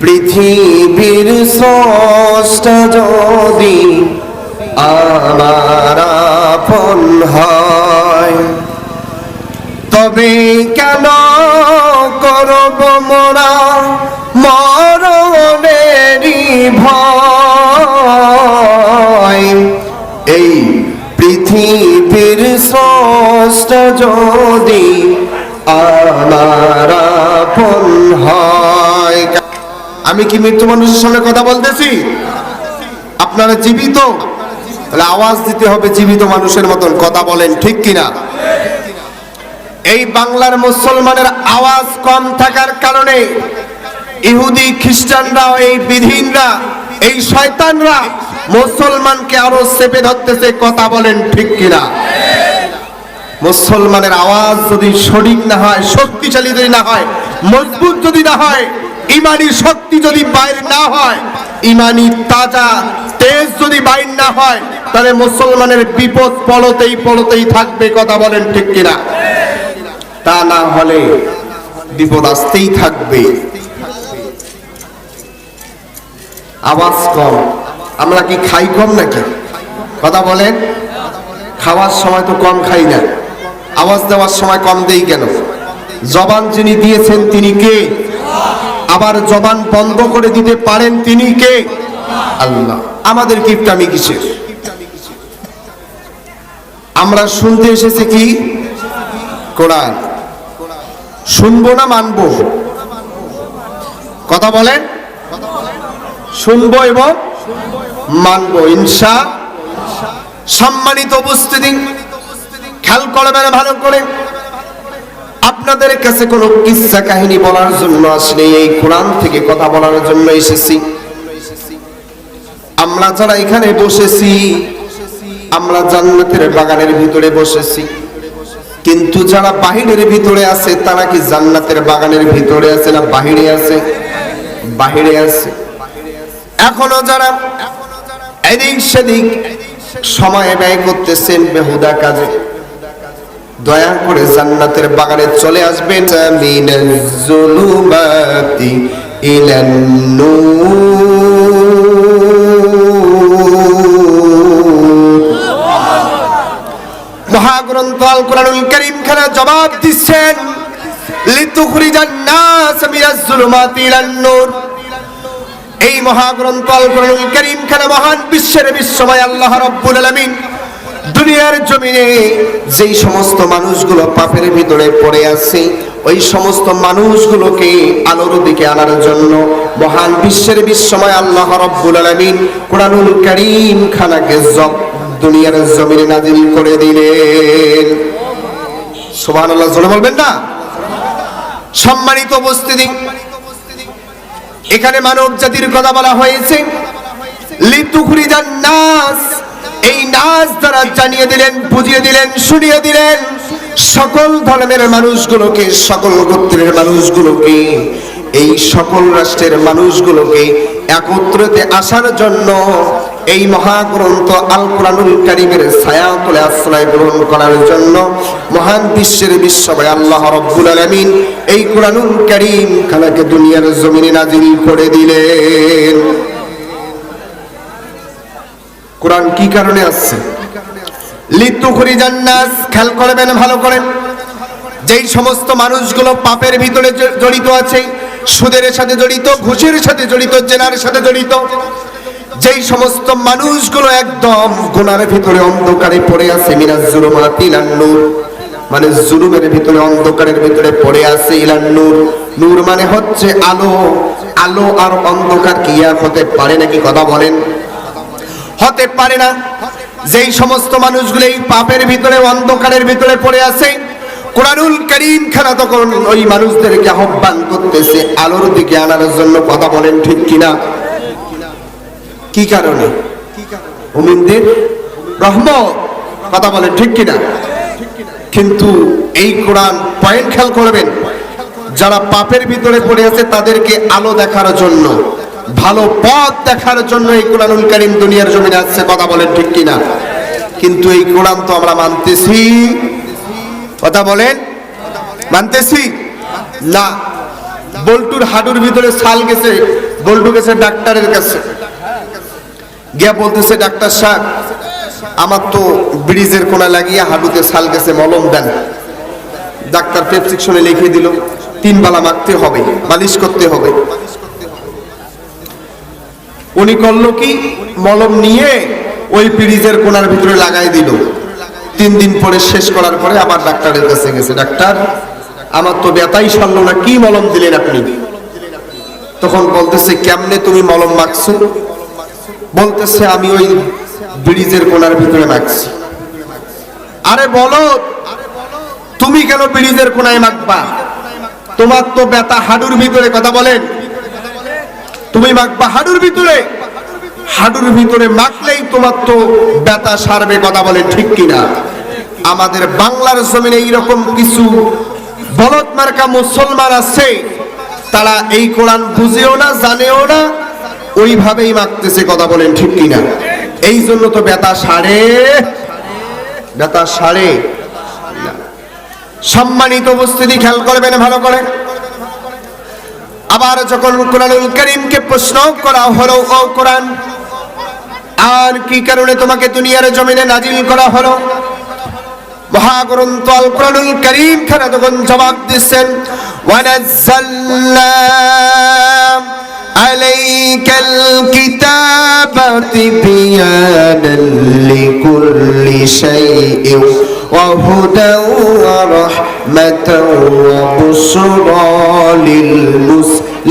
পৃথিবীর স্রষ্টা যদি আমার আপন হয়, তবে কেন করব মোরা মরণেরই ভয়? এই পৃথিবীর স্রষ্টা যদি আমার আপন হয় আমি কি মৃত্যু মানুষের সঙ্গে কথা বলতেছি? আপনারা জীবিত? তাহলে আওয়াজ দিতে হবে জীবিত মানুষের মতন, কথা বলেন ঠিক কিনা? এই বাংলার মুসলমানের আওয়াজ কম থাকার কারণে ইহুদি খ্রিস্টানরা, এই বিধিনরা এই শয়তানরা মুসলমানকে আরও চেপে ধরতেছে, কথা বলেন ঠিক কিনা? মুসলমানের আওয়াজ যদি সঠিক না হয়, শক্তিশালী যদি না হয়, মজবুত যদি না হয় ইমানি শক্তি যদি বাইর না হয়, ইমানি তাজা তেজ যদি বাইর না হয়, তাহলে মুসলমানের বিপদ পলতেই পলতেই থাকবে, কথা বলেন ঠিক কিনা? তা না হলে বিপদ আসতেই থাকবে। আওয়াজ কম। আমরা কি খাই কম নাকি? কথা বলেন। খাওয়ার সময় তো কম খাই না। আওয়াজ দেওয়ার সময় কম দেই কেন? জবান যিনি দিয়েছেন তিনি কে? আবার জবান বন্ধ করে দিতে পারেন তিনি কে? আল্লাহ। আমাদের কিপটামি কিসের? আমরা শুনতে এসেছি কি? কোরআন। শুনব না মানব? কথা বলেন। শুনব এবং মানব। ইনসা সম্মানিত উপস্থিতি। খেয়াল করবেন ভালো করে। আপনাদের কাছে কোনো কিসসা কাহিনী বলার জন্য আসলে এই কোরআন থেকে কথা বলার জন্য এসেছি। আমরা যারা এখানে বসেছি, আমরা জান্নাতের বাগানের ভিতরে বসেছি। কিন্তু যারা বাহিরের ভিতরে আছে, তারা কি জান্নাতের বাগানের ভিতরে আছে না বাহিরে আছে? বাহিরে আছে। এখনও যারা এদিক সেদিক সময় ব্যয় করতেছেন বেহুদা কাজে। দয়া করে জান্নাতের বাগানে চলে আসবেন। জুলুমাতি ইলান মহাগ্রন্থ আল কোরআনুল করিম খানা জবাব দিচ্ছেন, লিতুখরিজান নাস মিনাজ জুলুমাতি ইলান নূর। এই মহাগ্রন্থ আল কোরআনুল করিম খানা মহান বিশ্বের বিশ্বময় আল্লাহ রাব্বুল আলামিন দুনিয়ার জমিনে যেই সমস্ত মানুষগুলো পাপের ভিতরে পড়ে আছে, ওই সমস্ত মানুষগুলোকে আলোর দিকে আনার জন্য মহান বিশ্বের বিশ্বময় আল্লাহ রাব্বুল আলামিন কোরআনুল করিম খানাকে জব দুনিয়ার জমিনে নাজিল করে দিলেন। সুবহানাল্লাহ, জোরে বলবেন না? সম্মানিত উপস্থিতি, এখানে মানব জাতির কথা বলা হয়েছে, লিতুখরিজান নাস। এই নাচ দ্বারা জানিয়ে দিলেন, বুঝিয়ে দিলেন, শুনিয়ে দিলেন। সকল ধর্মের মানুষগুলোকে, সকল গোত্রের মানুষগুলোকে, এই সকল রাষ্ট্রের মানুষগুলোকে একত্রতে আসার জন্য এই মহাগ্রন্থ আল কোরআনুল কারিমের ছায়া তোলে আশ্রয় গ্রহণ করার জন্য মহান বিশ্বের বিশ্বময় আল্লাহ রব্বুল আলামিন এই কোরআনুল কারিম খানাকে দুনিয়ার জমিনে নাজিল করে দিলেন। কোরআন কি কারণে আসছে? লিত্তু করি জান্নাস খেয়াল করবেন, ভালো করেন। যেই সমস্ত মানুষগুলো পাপের ভিতরে জড়িত আছে, সুদের সাথে জড়িত, ঘুষের সাথে জড়িত, জেনার সাথে জড়িত, যেই সমস্ত মানুষগুলো একদম গুনার ভিতরে অন্ধকারে পড়ে আছে, মিনাজ জুলুমাত ইলান নূর। মানে জুলুমের ভিতরে, অন্ধকারের ভিতরে পড়ে আছে ইলান নূর। নূর মানে হচ্ছে আলো। আলো আর অন্ধকার কি এক হতে পারে নাকি কথা বলেন। হতে পারে না। যেই সমস্ত মানুষগুলো এই পাপের ভিতরে, অন্ধকারের ভিতরে পড়ে আছে, কোরআনুল করিম খানা তখন ওই মানুষদেরকে আহ্বান করতেছে, আলোর দিকে আনার জন্য কথা বলেন ঠিক কিনা? কি কারণে? মুমিনদের রহমত, কথা বলেন ঠিক কিনা? কিন্তু এই কোরআন পয়েন্ট খেয়াল করবেন, যারা পাপের ভিতরে পড়ে আছে তাদেরকে আলো দেখার জন্য ভালো পথ দেখার জন্য এই কোরআনুল কারীম দুনিয়ার জমিনে আসছে, কথা বলেন ঠিক কিনা? কিন্তু এই কোরআন তো আমরা মানতেছি। কথা বলেন? মানতেছি? না। বল্টুর হাডুর ভিতরে ছাল গেছে, বল্টু গেছে ডাক্তারের কাছে। গিয়া বলতেছে, ডাক্তার সাহেব, আমার তো ব্রিজের কোনা লাগিয়ে হাডুতে ছাল গেছে, মলম দেন। ডাক্তার প্রেসক্রিপশনে লিখে দিল, তিন বেলা মাখতে হবে, মালিশ করতে হবে। উনি করল কি? মলম নিয়ে ওই ব্রিজের কোনার ভিতরে লাগাই দিল। তিন দিন পরে শেষ করার পরে আবার ডাক্তারের কাছে গেছে। ডাক্তার, আমার তো ব্যথাই সারলো না, কি মলম দিলেন আপনি? তখন বলতেছে, কেমনে তুমি মলম মাখছো? বলতেছে, আমি ওই ব্রিজের কোনার ভিতরে মাখছি। আরে বলো, তুমি কেন ব্রিজের কোনায় মাখবা? তোমার তো ব্যথা হাডুর ভিতরে, কথা বলেন। তুমি মাখবা হাডুর ভিতরে। হাডুর ভিতরে মাখলেই তোমার তো ব্যথা সারবে কথা বলে ঠিক কিনা। আমাদের বাংলার জমিনে এইরকম কিছু বলদ মার্কা মুসলমান আছে, তারা এই কোরআন বুঝেও না, জানেও না, ওইভাবেই মাখতেছে কথা বলেন ঠিক কিনা। এই জন্য তো ব্যথা সারে। ব্যথা সারে। সম্মানিত উপস্থিতি খেয়াল করবেন ভালো করে। আবার যখন কোরআনুল করিমকে প্রশ্ন করা হলো, ও কোরআন, আর কি কারণে তোমাকে দুনিয়ার জমিনে নাজিল করা হলো? মহাগ্রন্থ আল কোরআনুল করিম খানা তখন জবাব দিচ্ছেন ওয়ানাজ্জালনা عليك الكتاب تبيانا لكل شيء وهدى ورحمة وبشرى للمسلمين.